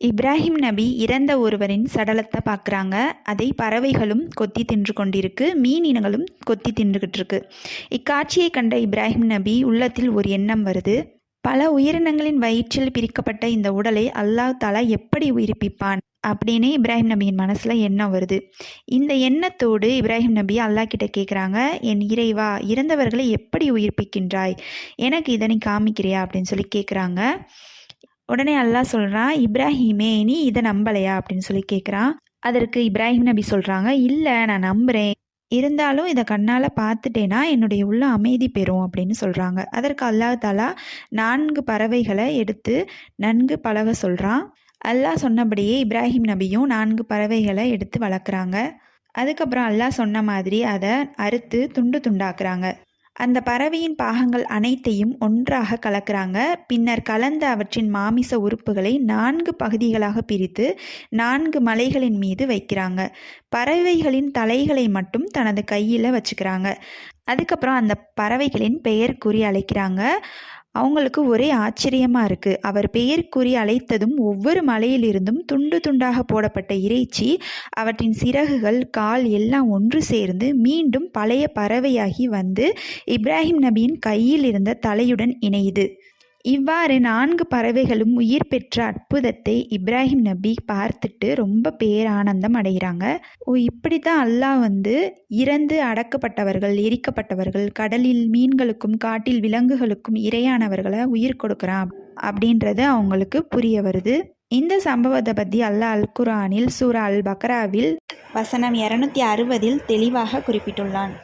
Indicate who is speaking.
Speaker 1: இப்ராஹிம் நபி இறந்த ஒருவரின் சடலத்தை பார்க்குறாங்க. அதை பறவைகளும் கொத்தி தின்று கொண்டிருக்கு. மீன் இனங்களும் கொத்தி தின்றுகிட்டு இருக்கு இக்காட்சியை கண்ட இப்ராஹிம் நபி உள்ளத்தில் ஒரு எண்ணம் வருது. பல உயிரினங்களின் வயிற்றில் பிரிக்கப்பட்ட இந்த உடலை அல்லாஹ் தாலா எப்படி உயிர்ப்பிப்பான்? அப்படின்னு இப்ராஹிம் நபியின் மனசில் எண்ணம் வருது. இந்த எண்ணத்தோடு இப்ராஹிம் நபி அல்லாஹ் கிட்ட கேட்குறாங்க என் இறைவா இறந்தவர்களை எப்படி உயிர்ப்பிக்கின்றாய்? எனக்கு இதனை காமிக்கிறியா? அப்படின்னு சொல்லி கேட்குறாங்க உடனே அல்லாஹ் சொல்கிறான் இப்ராஹிமே நீ இதை நம்பலையா? அப்படின்னு சொல்லி கேட்குறான் அதற்கு இப்ராஹிம் நபி சொல்கிறாங்க இல்லை நான் நம்புகிறேன் இருந்தாலும் இதை கண்ணால் பார்த்துட்டேன்னா என்னுடைய உள்ள அமைதி பெறும் அப்படின்னு சொல்கிறாங்க அதற்கு அல்லாஹ் தாலா நான்கு பறவைகளை எடுத்து நன்கு பழக சொல்கிறான் அல்லாஹ் சொன்னபடியே இப்ராஹிம் நபியும் நான்கு பறவைகளை எடுத்து வளர்க்குறாங்க. அதுக்கப்புறம் அல்லாஹ் சொன்ன மாதிரி அதை அறுத்து துண்டு துண்டாக்குறாங்க. அந்த பறவையின் பாகங்கள் அனைத்தையும் ஒன்றாக கலக்கிறாங்க. பின்னர் கலந்த அவற்றின் மாமிச உறுப்புகளை நான்கு பகுதிகளாக பிரித்து நான்கு மலைகளின் மீது வைக்கிறாங்க. பறவைகளின் தலைகளை மட்டும் தனது கையில் வச்சுக்கிறாங்க. அதுக்கப்புறம் அந்த பறவைகளின் பெயர் கூறி அழைக்கிறாங்க. அவங்களுக்கு ஒரே ஆச்சரியமாக இருக்குது அவர் பெயர் கூறி அழைத்ததும் ஒவ்வொரு மலையிலிருந்தும் துண்டு துண்டாக போடப்பட்ட இறைச்சி அவற்றின் சிறகுகள் கால் எல்லாம் ஒன்று சேர்ந்து மீண்டும் பழைய பறவையாகி வந்து இப்ராஹிம் நபியின் கையில் இருந்த தலையுடன் இணையுது. இவ்வாறு நான்கு பறவைகளும் உயிர் பெற்ற அற்புதத்தை இப்ராஹிம் நபி பார்த்துட்டு ரொம்ப பேரானந்தம் அடைகிறாங்க. ஓ இப்படி தான் அல்லாஹ் வந்து இறந்து அடக்கப்பட்டவர்கள் எரிக்கப்பட்டவர்கள் கடலில் மீன்களுக்கும் காட்டில் விலங்குகளுக்கும் இரையானவர்களை உயிர் கொடுக்குறான் அப்படின்றது அவங்களுக்கு புரிய வருது. இந்த சம்பவத்தை பற்றி அல்லாஹ் அல் குரானில் சூரா அல் பக்ராவில் வசனம் இரநூத்தி அறுபதில் தெளிவாக குறிப்பிட்டுள்ளான்.